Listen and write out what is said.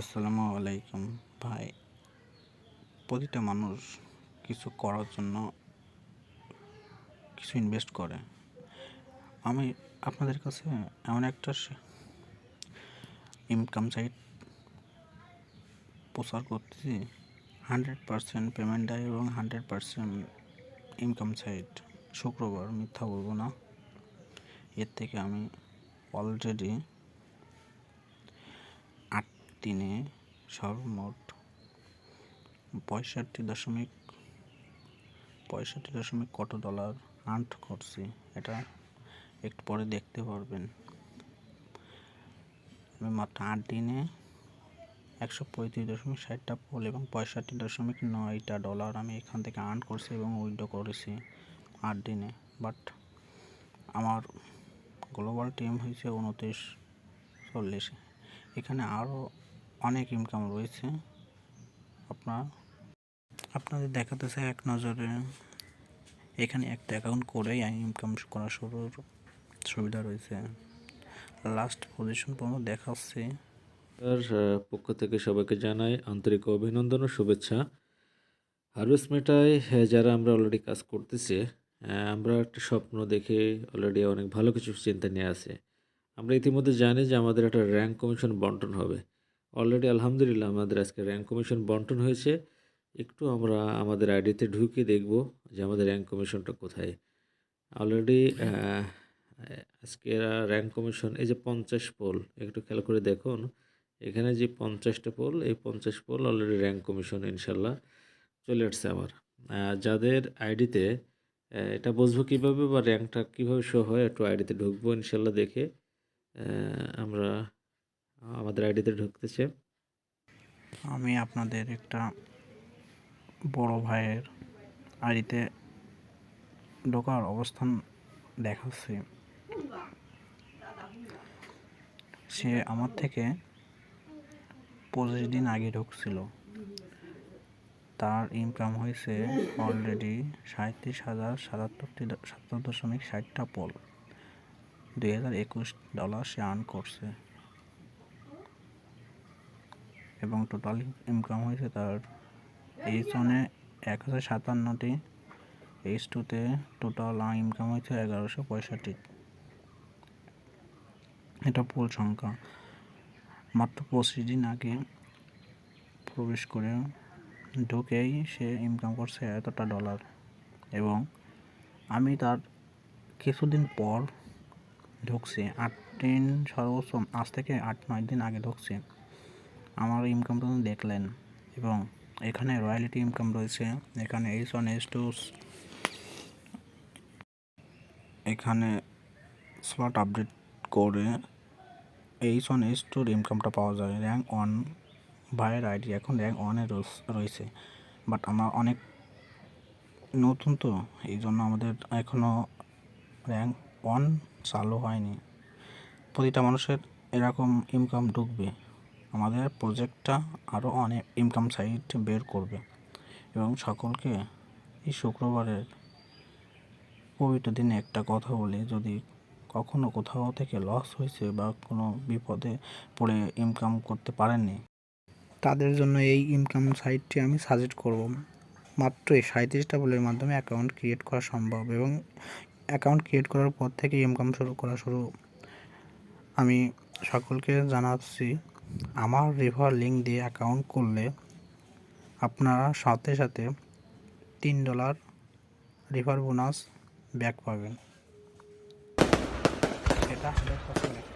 আসসালামু আলাইকুম ভাই। প্রতিটা মানুষ কিছু করার জন্য কিছু ইনভেস্ট করে। আমি আপনাদের কাছে এমন একটা ইনকাম সাইট প্রচার করতেছি। হান্ড্রেড পারসেন্ট পেমেন্ট দেয় এবং হান্ড্রেড পারসেন্ট ইনকাম সাইট শুক্রবার মিথ্যা বলব না। এর থেকে আমি অলরেডি দিনে সর্বমোট পঁয়ষট্টি দশমিক পঁয়ষট্টি দশমিক কত ডলার আর্ন করছি এটা একটু পরে দেখতে পারবেন। আমি মাত্র আট দিনে একশো পঁয়ত্রিশ দশমিক ষাটটা পোল এবং পঁয়ষট্টি দশমিক নয়টা ডলার আমি এখান থেকে আর্ন করছি এবং উইথড্র করেছি আট দিনে। বাট আমার গ্লোবাল টিম হয়েছে উনত্রিশ চল্লিশ। এখানে আরও অনেক ইনকাম রয়েছে। আপনার আপনাদের দেখাতেছে এক নজরে। এখানে একটা অ্যাকাউন্ট করেই ইনকাম করা শুরুর সুবিধা রয়েছে। লাস্ট পজিশন পর্যন্ত দেখাচ্ছে। তার পক্ষ থেকে সবাইকে জানাই আন্তরিক অভিনন্দন ও শুভেচ্ছা। হারভেস্ট মেটায় আহ, যারা আমরা অলরেডি কাজ করতেছি আমরা একটা স্বপ্ন দেখে অলরেডি অনেক ভালো কিছু চিন্তা নিয়ে আসে আমরা ইতিমধ্যে জানি যে আমাদের একটা র্যাঙ্ক কমিশন বন্টন হবে। অলরেডি আলহামদুলিল্লাহ আমাদের আজকে র্যাঙ্ক কমিশন বন্টন হয়েছে। একটু আমরা আমাদের আইডিতে ঢুকে দেখব যে আমাদের র্যাঙ্ক কমিশনটা কোথায়। অলরেডি আজকে র্যাঙ্ক কমিশন এই যে পঞ্চাশ পোল একটু খেয়াল করে দেখুন। এখানে যে পঞ্চাশটা পোল এই পঞ্চাশ পোল অলরেডি র্যাঙ্ক কমিশন ইনশাল্লাহ চলে আসছে আমার। যাদের আইডিতে এটা বুঝব কীভাবে বা র্যাঙ্কটা কীভাবে শো হয়, একটু আইডিতে ঢুকবো ইনশাল্লাহ দেখে আমরা আমাদের আইডিতে ঢুকতেছে। আমি আপনাদের একটা বড় ভাইয়ের আইডিতে ঢোকার অবস্থান দেখাচ্ছি। সে আমার থেকে পঁচিশ দিন আগে ঢুকছিল। তার ইনকাম হয়েছে অলরেডি সাঁত্রিশ হাজার সাতাত্তরটি সাতাত্তর দশমিক ষাটটা পল। দুই হাজার একুশ ডলার সে আর্ন করছে। এবং টোটাল ইনকাম হয়েছে তার এইচ ওয়ানে এক হাজার সাতান্নটি এইচ টুতে টোটাল ইনকাম হয়েছে এগারোশো পঁয়ষট্টি। এটা পুল সংখ্যা। মাত্র পঁচিশ দিন আগে প্রবেশ করে ঢুকেই সে ইনকাম করছে এতটা ডলার এবং আমি তার কিছুদিন পর ঢুকছি। আট দিন সর্বোচ্চ, আজ থেকে আট নয় দিন আগে ঢুকছি। আমার ইনকাম ইনকামটা দেখলেন এবং এখানে রয়্যালিটি ইনকাম রয়েছে, এখানে এইচ ওয়ান এইচ টু এখানে স্লট আপডেট করে এইচ ওয়ান এইচ টুর ইনকামটা পাওয়া যায়। র্যাঙ্ক ওয়ান ভাইয়ের আইডি এখন র্যাঙ্ক ওয়ানে রয়েছে বাট আমার অনেক নতুন তো, এই জন্য আমাদের এখনও র্যাঙ্ক ওয়ান চালু হয়নি। প্রতিটা মানুষের এরকম ইনকাম ঢুকবে। আমাদের প্রজেক্টটা আরও অনেক ইনকাম সাইট বের করবে এবং সকলকে এই শুক্রবারের পবিত্র দিনে একটা কথা বলি, যদি কখনো কোথাও থেকে লস হয়েছে বা কোনো বিপদে পড়ে ইনকাম করতে পারেননি, তাদের জন্য এই ইনকাম সাইটটি আমি সাজেস্ট করব। মাত্র এই সাঁত্রিশটা বলের মাধ্যমে অ্যাকাউন্ট ক্রিয়েট করা সম্ভব এবং অ্যাকাউন্ট ক্রিয়েট করার পর থেকে ইনকাম শুরু করা শুরু। আমি সকলকে জানাচ্ছি আমার রেফার লিঙ্ক দিয়ে অ্যাকাউন্ট করলে আপনারা সাথে সাথে তিন ডলার রেফার বোনাস ব্যাক পাবেন। এটা হান্ড্রেড